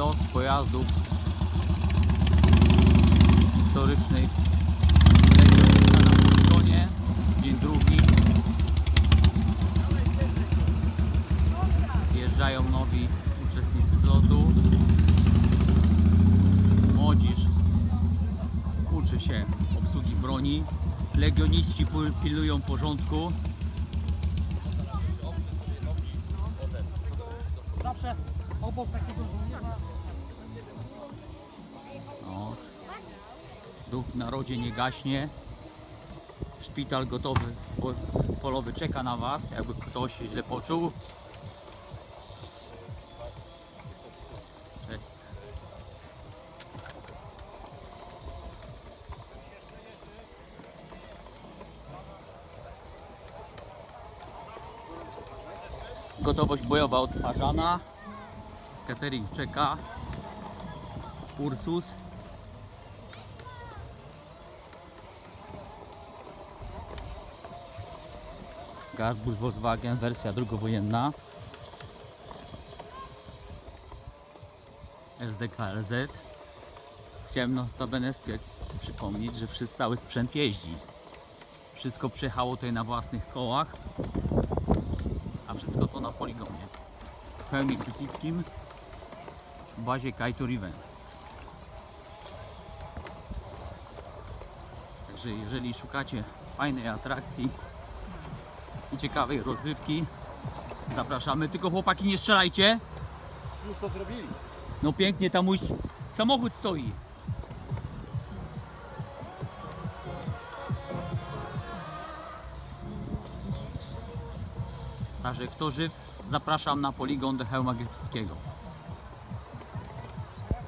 los pojazdów historycznych na poligonie. Dzień drugi. Wjeżdżają nowi uczestnicy zlotu. Młodzież uczy się obsługi broni. Legioniści pil- pilują porządku. Zawsze obok takiego żołnierza W narodzie nie gaśnie. Szpital gotowy, po- polowy czeka na Was, jakby ktoś się źle poczuł. Gotowość bojowa odtwarzana. Catering czeka. Ursus. Garbus Volkswagen, wersja drugowojenna. LZKLZ. Chciałem notabene przypomnieć, że wszyscy cały sprzęt jeździ. Wszystko przyjechało tutaj na własnych kołach, a wszystko to na poligonie. W pełni Kutickim w bazie Kaitor Event. Także jeżeli szukacie fajnej atrakcji i ciekawej rozrywki, zapraszamy. Tylko chłopaki nie strzelajcie. już to zrobili. No pięknie tam mój samochód stoi. Także kto żyw, zapraszam na poligon do Hełma Gryfickiego.